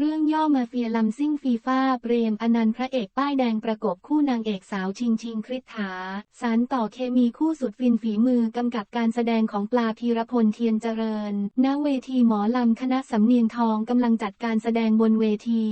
เรื่องย่อมาเฟียลำซิ่งฟีฟ่าเปรมอนันต์พระเอกป้ายแดงประกบคู่นางเอกสาวชิงชิงคริษฐา สารต่อเคมีคู่สุดฟินฝีมือกำกับการแสดงของปลาพีรพลเทียนเจริญ ณเวทีหมอลำคณะสำเนียงทองกำลังจัดการแสดงบนเวที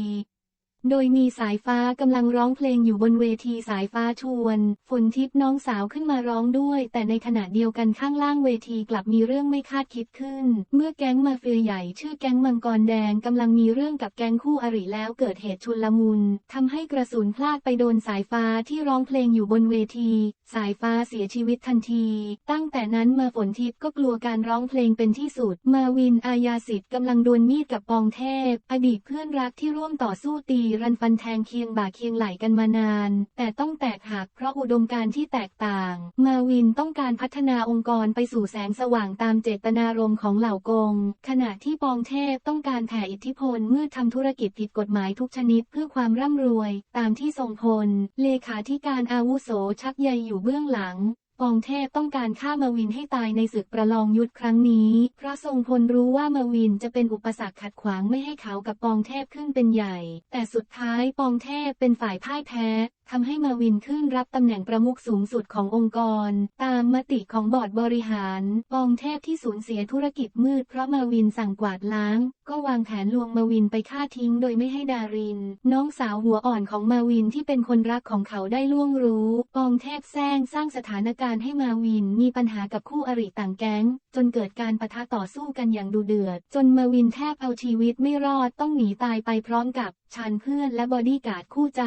โดยมีสายฟ้ากำลังร้องเพลงอยู่บนเวทีสายฟ้าชวน ฝนทิพน้องสาวขึ้นมาร้องด้วย แต่ในขณะเดียวกันข้างล่างเวทีกลับมีเรื่องไม่คาดคิดขึ้น เมื่อแก๊งมาเฟียใหญ่ชื่อแก๊งมังกรแดงกำลังมีเรื่องกับแก๊งคู่อริแล้วเกิดเหตุชุลมุนทำให้กระสุนพลาดไปโดนสายฟ้าที่ร้องเพลงอยู่บนเวที สายฟ้าเสียชีวิตทันที ตั้งแต่นั้นมาฝนทิพก็กลัวการร้องเพลงเป็นที่สุด มาวินอายาสิทธิ์กำลังดวลมีดกับปองเทพ อดีตเพื่อนรักที่ร่วมต่อสู้ตีรันฟันแทงเคียงบ่าเคียงไหลกันมานาน แต่ต้องแตกหักเพราะอุดมการณ์ที่แตกต่าง มาวินต้องการพัฒนาองค์กรไปสู่แสงสว่างตามเจตนารมณ์ของเหล่ากง ขณะที่ปองเทพต้องการแผ่อิทธิพลเมื่อทำธุรกิจผิดกฎหมายทุกชนิดเพื่อความร่ำรวย ตามที่ทรงพล เลขาธิการอาวุโสชักใยอยู่เบื้องหลัง ปองเทพต้องการฆ่ามาวินให้ตายในศึกประลองยุทธครั้งนี้ เพราะทรงพลรู้ว่ามาวินจะเป็นอุปสรรคขัดขวางไม่ให้เขากับปองเทพขึ้นเป็นใหญ่ แต่สุดท้ายปองเทพเป็นฝ่ายพ่ายแพ้ ทำให้มาวินขึ้นรับตำแหน่งประมุขสูงสุดขององค์กร ตามมติของบอร์ดบริหารปองเทพที่สูญเสียธุรกิจมืดเพราะมาวินสั่งกวาดล้าง ก็วางแผนลวงมาวินไปฆ่าทิ้งโดยไม่ให้ดาริน น้องสาวหัวอ่อนของมาวินที่เป็นคนรักของเขาได้ล่วงรู้ปองเทพแซงสร้างสถานการณ์ให้มาวินมีปัญหากับคู่อริต่างแก๊ง จนเกิดการปะทะต่อสู้กันอย่างดุเดือด จนมาวินแทบเอาชีวิตไม่รอดต้องหนีตายไปพร้อมกับชันเพื่อนและบอดี้การ์ดคู่ใจ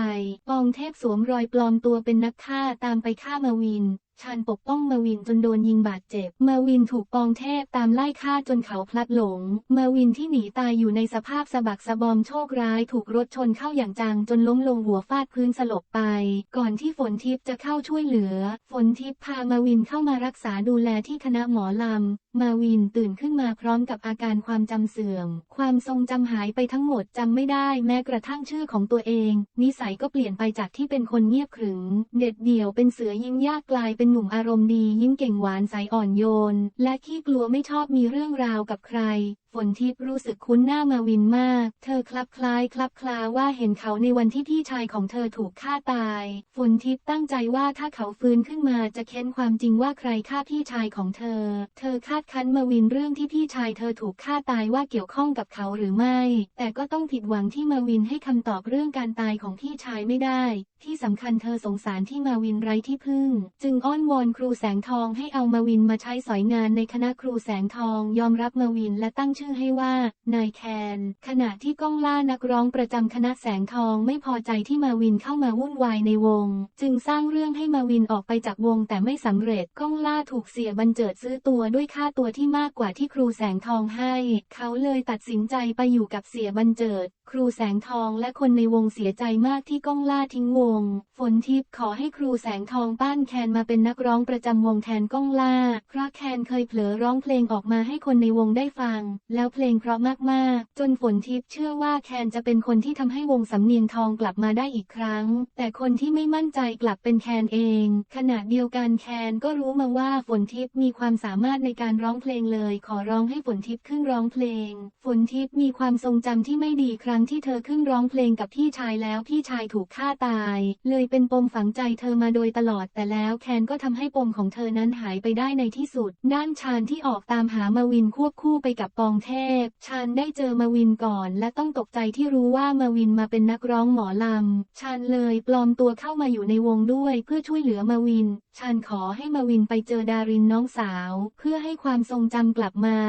ปองเทพสวมรอยปลอมตัวเป็นนักฆ่าตามไปฆ่ามาวินชันปกป้องมาวินจนโดนยิงบาดเจ็บ มาวินถูกปองเทพตามไล่ฆ่าจนเขาพลัดหลง มาวินที่หนีตายอยู่ในสภาพสะบักสะบอมโชคร้ายถูกรถชนเข้าอย่างจังจนล้มลงหัวฟาดพื้นสลบไป ก่อนที่ฝนทิพย์จะเข้าช่วยเหลือ ฝนทิพย์พามาวินเข้ามารักษาดูแลที่คณะหมอลำ มาวินตื่นขึ้นมาพร้อมกับอาการความจำเสื่อม ความทรงจำหายไปทั้งหมดจำไม่ได้แม้กระทั่งชื่อของตัวเอง นิสัยก็เปลี่ยนไปจากที่เป็นคนเงียบขรึม เด็ดเดี่ยวเป็นเสือยิ้มยากกลายเป็นหนุ่มอารมณ์ดี ยิ้มเก่งหวานใสอ่อนโยน และขี้กลัวไม่ชอบมีเรื่องราวกับใครฝนทิพย์รู้สึกคุ้นหน้ามาวินมาก เธอคลับคล้ายคลับคลาว่าเห็นเขาในวันที่พี่ชายของเธอถูกฆ่าตาย ฝนทิพย์ตั้งใจว่าถ้าเขาฟื้นขึ้นมาจะเค้นความจริงว่าใครฆ่าพี่ชายของเธอ เธอคาดคั้นมาวินเรื่องที่พี่ชายเธอถูกฆ่าตายว่าเกี่ยวข้องกับเขาหรือไม่ แต่ก็ต้องผิดหวังที่มาวินให้คำตอบเรื่องการตายของพี่ชายไม่ได้ ที่สำคัญเธอสงสารที่มาวินไร้ที่พึ่ง จึงอ้อนวอนครูแสงทองให้เอามาวินมาใช้สอยงานในคณะครูแสงทองยอมรับมาวินและตั้งชื่อให้ว่า นายแคน ขณะที่ก้องล่านักร้องประจำคณะแสงทองไม่พอใจที่มาวินเข้ามาวุ่นวายในวง จึงสร้างเรื่องให้มาวินออกไปจากวงแต่ไม่สำเร็จก้องล่าถูกเสียบันเจิดซื้อตัวด้วยค่าตัวที่มากกว่าที่ครูแสงทองให้ เขาเลยตัดสินใจไปอยู่กับเสียบันเจิด ครูแสงทองและคนในวงเสียใจมากที่ก้องล่าทิ้งวง ฝนทิพย์ขอให้ครูแสงทองป้านแคนมาเป็นนักร้องประจำวงแทนก้องล่า เพราะแคนเคยเผลอร้องเพลงออกมาให้คนในวงได้ฟัง แล้วเพลงเพราะมาก ๆ จนฝนทิพย์เชื่อว่าแคนจะเป็นคนที่ทำให้วงสำเนียงทองกลับมาได้อีกครั้ง แต่คนที่ไม่มั่นใจกลับเป็นแคนเอง ขณะเดียวกันแคนก็รู้มาว่าฝนทิพย์มีความสามารถในการร้องเพลงเลย ขอร้องให้ฝนทิพย์ขึ้นร้องเพลง ฝนทิพย์มีความทรงจำที่ไม่ดีครั้งที่เธอขึ้นร้องเพลงกับพี่ชายแล้วพี่ชายถูกฆ่าตาย เลยเป็นปมฝังใจเธอมาโดยตลอดแต่แล้วแคนก็ทำให้ปมของเธอนั้นหายไปได้ในที่สุด ด้านชาญที่ออกตามหามาวินควบคู่ไปกับปองเทพ ชาญได้เจอมาวินก่อน และต้องตกใจที่รู้ว่ามาวินมาเป็นนักร้องหมอลำ ชาญเลยปลอมตัวเข้ามาอยู่ในวงด้วย เพื่อช่วยเหลือมาวิน ชาญขอให้มาวินไปเจอดารินน้องสาว เพื่อให้ความทรงจำกลับมา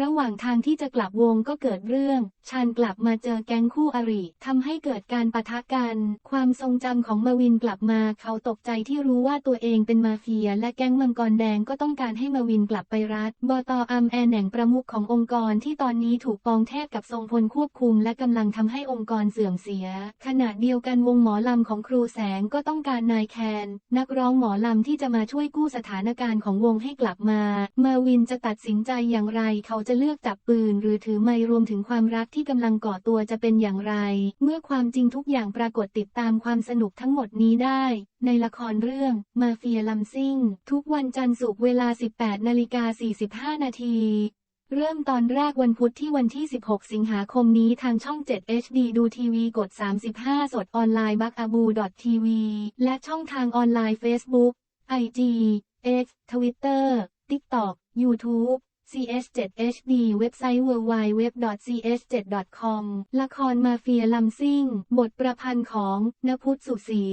ระหว่างทางที่จะกลับวงก็เกิดเรื่อง ชาญกลับมาเจอแก๊งคู่อริทำให้เกิดการปะทะกัน ความทรงจำของมาวินกลับมา เขาตกใจที่รู้ว่าตัวเองเป็นมาเฟีย และแก๊งมังกรแดงก็ต้องการให้มาวินกลับไปรัฐ บตอัมแอนแหน่งประมุขขององค์กรที่ตอนนี้ถูกปองเทพกับทรงพลควบคุม และกำลังทำให้องค์กรเสื่อมเสีย ขณะเดียวกันวงหมอลำของครูแสงก็ต้องการนายแคน นักร้องหมอลำที่จะมาช่วยกู้สถานการณ์ของวงให้กลับมา มาวินจะตัดสินใจอย่างไรเขาจะเลือกจับปืนหรือถือไม้รวมถึงความรักที่กำลังก่อตัวจะเป็นอย่างไร เมื่อความจริงทุกอย่างปรากฏติดตามความสนุกทั้งหมดนี้ได้ ในละครเรื่องมาเฟียลำซิ่งทุกวันจันทร์ศุกร์เวลา 18นาฬิกา45 นาทีเริ่มตอนแรกวันพุธที่วันที่ 16 สิงหาคมนี้ทางช่อง 7 HD ดูทีวีกด 35 สดออนไลน์บักอาบูทีวีและช่องทางออนไลน์ Facebook IG X Twitter TikTok YouTube CS7HD เว็บไซต์ www.cs7.com ละครมาเฟียลำซิ่ง บทประพันธ์ของ นพุทธสุศรี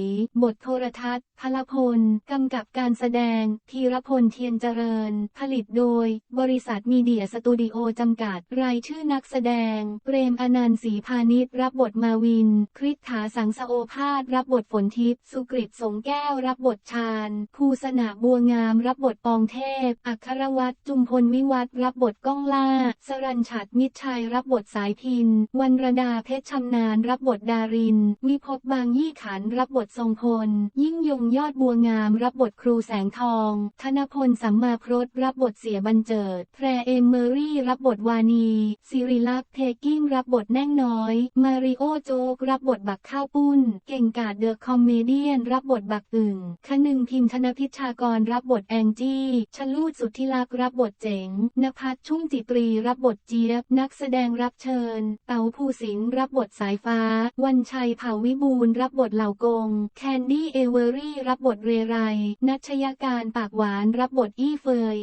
บทโทรทัศน์ พลพล กำกับการแสดง ธีรพลเทียนเจริญ ผลิตโดย บริษัทมีเดียสตูดิโอจำกัด รายชื่อนักแสดง เปรมอนันต์ศรีพาณิชย์รับบทมาวิน คริษฐาสังสโอภาส รับบทฝนทิพย์ สุกฤตสงแก้ว รับบทชาญ ภูสนาบัวงาม รับบทปองเทพ อัครวัตรจุมพลวิวัฒน์รับบทก้องล่า สรัญชัดมิตรชัยรับบทสายพิน วันรดาเพชรชำนาญรับบทดาริน วิภพบางยี่ขันรับบททรงพล ยิ่งยงยอดบัวงามรับบทครูแสงทอง ธนพลสัมมาพรตรับบทเสียบันเจิด แพรเอมเมอรี่รับบทวานีสิริลักษ์เทกิ้งรับบทแน่งน้อย มาริโอโจกรับบทบักข้าวปุ้น เก่งกาดเดอะคอมเมเดียนรับบทบักอึ่งคนึงพิมพ์ธนพิชากรรับบทแองจี้ชลูดสุทธิลักษ์รับบทเจ๋งนภัสชุ่มจิตรีรับบทเจี๊ยบ นักแสดงรับเชิญ เต๋าภูสิงร์รับบทสายฟ้า วันชัยเผ่าวิบูลรับบทเหล่ากง แคนดี้เอเวอรี่รับบทเรไร นัชยาการปากหวานรับบทอี้เฟย